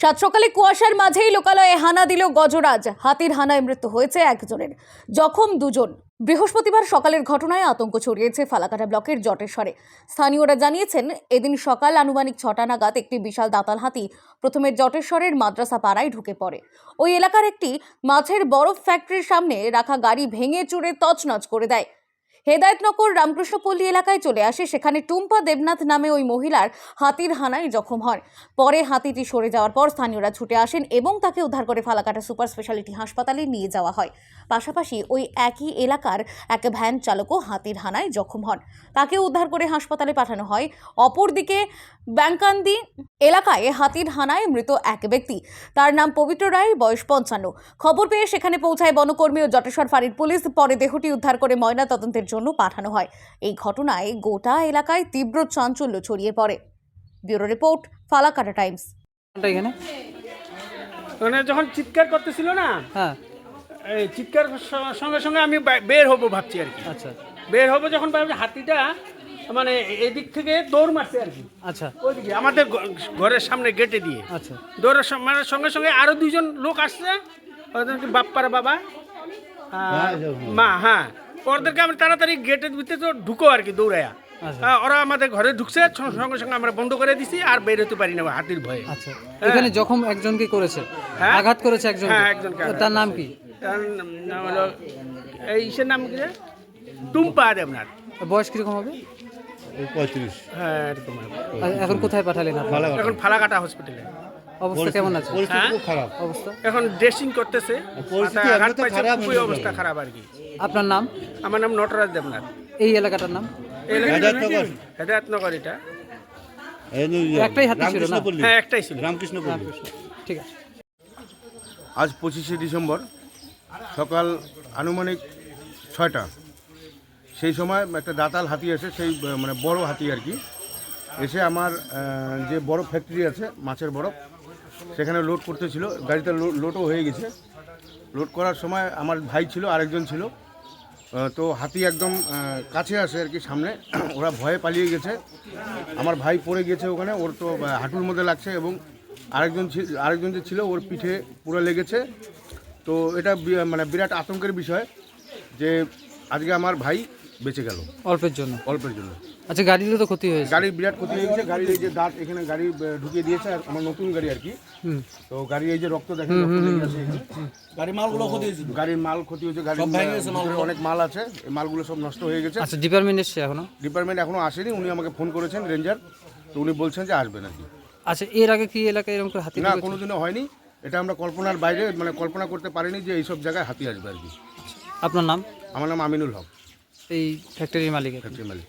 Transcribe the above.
সাত সকালে কুয়াশার মাঝেই লোকালয়ে হানা দিল গজরাজ। হাতির হানায় মৃত্যু হয়েছে একজনের। জখম দুজন। বৃহস্পতিবার সকালের ঘটনায় আতঙ্ক ছড়িয়েছে ফালাকাটা ব্লকের জটেশ্বরে। স্থানীয়রা জানিয়েছেন, এদিন সকাল আনুমানিক ছটা নাগাদ একটি বিশাল দাতাল হাতি প্রথমে জটেশ্বরের মাদ্রাসা পাড়ায় ঢুকে পড়ে। ওই এলাকার একটি মাছের বরফ ফ্যাক্টরির সামনে রাখা গাড়ি ভেঙে চুরে তছনছ করে দেয়। হেদায়তনগর রামকৃষ্ণপল্লী এলাকায় চলে আসে। সেখানে টুম্পা দেবনাথ নামে ওই মহিলার হাতির হানায় জখম হয় পরে হাতিটি সরে যাওয়ার পর স্থানীয়রা ছুটে আসেন এবং তাকে উদ্ধার করে ফালাকাটা সুপার স্পেশালিটি হাসপাতালে নিয়ে যাওয়া হয়। পাশাপাশি ওই একই এলাকার এক ভ্যান চালকও হাতির হানায় জখম হন। তাকে উদ্ধার করে হাসপাতালে পাঠানো হয়। অপরদিকে ব্যাংকান্দি এলাকায় হাতির হানায় মৃত এক ব্যক্তি। তার নাম পবিত্র রায় বয়স পঞ্চান্ন। খবর পেয়ে সেখানে পৌঁছায় বনকর্মী ও জটেশ্বর ফাঁড়ির পুলিশ। পরে দেহটি উদ্ধার করে ময়না তদন্তের জন্য পাঠানো হয়। এই ঘটনায় গোটা এলাকায় তীব্র চাঞ্চল্য ছড়িয়ে পড়ে। Bureau report Falakata Times. এখানে? মানে যখন চিৎকার করতেছিল না হ্যাঁ। চিৎকার সঙ্গে সঙ্গে আমি বের হব ভাবছি আর কি। আচ্ছা। বের হব যখন ভাবছি হাতিটা মানে এদিক থেকে দৌড় মারছে আর কি। আচ্ছা। ওইদিকে আমাদের ঘরের সামনে গেটে দিয়ে। আচ্ছা। দৌড়ের মানে সঙ্গে সঙ্গে আরও দুইজন লোক আসছে বাপ্পার বাবা? মা হ্যাঁ। ওদেরকে আমি তাড়াতাড়ি গেটের ভিতরে তো ঢুকো আর কি দৌড়ায়া। আচ্ছা। হ্যাঁ, ওরা আমাদের ঘরে ঢুকছে সঙ্গে সঙ্গে আমরা বন্ধ করে দিছি আর বের হতে পারি না হাতির ভয়ে। আচ্ছা। এখানে জখম একজনকে করেছে হ্যাঁ? আঘাত করেছে একজন হ্যাঁ, একজনকে তার নাম কি? হলো এই ইসের নাম কি? টুম্পা দেবনাথ। বয়স কীরকম হবে? পঁয়ত্রিশ। হ্যাঁ এরকম এখন কোথায় পাঠালেন? এখন ফালাকাটা হসপিটালে অবস্থা কেমন আছে? হ্যাঁ? খারাপ। অবস্থা? এখন ড্রেসিং করতেছে। অবস্থা খারাপ আর কি। আপনার নাম? আমার নাম নটরাজ দেবনাথ। এই এলাকাটার নাম? হেদায়তনগর। হেদায়তনগর এটা। একটাই হাতি ছিল না? হ্যাঁ একটাই ছিল। রামকৃষ্ণপল্লী। ঠিক আছে। আজ পঁচিশে ডিসেম্বর। সকাল আনুমানিক ছয়টা। সেই সময় একটা দাতাল হাতি এসে, সেই মানে বড় হাতি আর কি, এসে আমার যে বরফ ফ্যাক্টরি আছে, মাছের বরফ সেখানে লোড করতেছিল। গাড়িতে লোডও হয়ে গেছে। লোড করার সময় আমার ভাই ছিল, আরেকজন ছিল। তো হাতি একদম কাছে আসে আর কি সামনে। ওরা ভয়ে পালিয়ে গেছে। আমার ভাই পড়ে গেছে ওখানে, ওর তো হাঁটুর মধ্যে লাগছে এবং আরেকজন আরেকজন যে ছিল, ওর পিঠে পুরো লেগেছে। তো এটা মানে বিরাট আতঙ্কের বিষয় যে আজকে আমার ভাই বেঁচে গেল। অল্পের জন্য। অল্পের জন্য। আচ্ছা গাড়িরও তো ক্ষতি হয়েছে গাড়ির বিরাট ক্ষতি হয়েছে গাড়ির এই যে দাঁত এখানে গাড়ি ঢুকিয়ে দিয়েছে আর আমার নতুন গাড়ি আর কি। তো গাড়ির এই যে রক্ত দেখেন গাড়ির মালগুলো ক্ষতি হয়েছে গাড়ির মাল ক্ষতি হয়েছে গাড়ির অনেক মাল আছে এই মালগুলো সব নষ্ট হয়ে গেছে। আচ্ছা ডিপার্টমেন্ট এসছে এখনও? ডিপার্টমেন্ট এখনও আসেনি উনি আমাকে ফোন করেছেন রেঞ্জার। তো উনি বলছেন যে আসবেন আর কি আচ্ছা এর আগে কি এলাকায় এরকম হাতি না? কোনোদিনও হয়নি। এটা আমরা কল্পনার বাইরে মানে কল্পনা করতে পারিনি যে এইসব জায়গায় হাতি আসবে আর কি। আপনার নাম? আমার নাম আমিনুল হক। এই ফ্যাক্টরির মালিক ফ্যাক্টরির মালিক।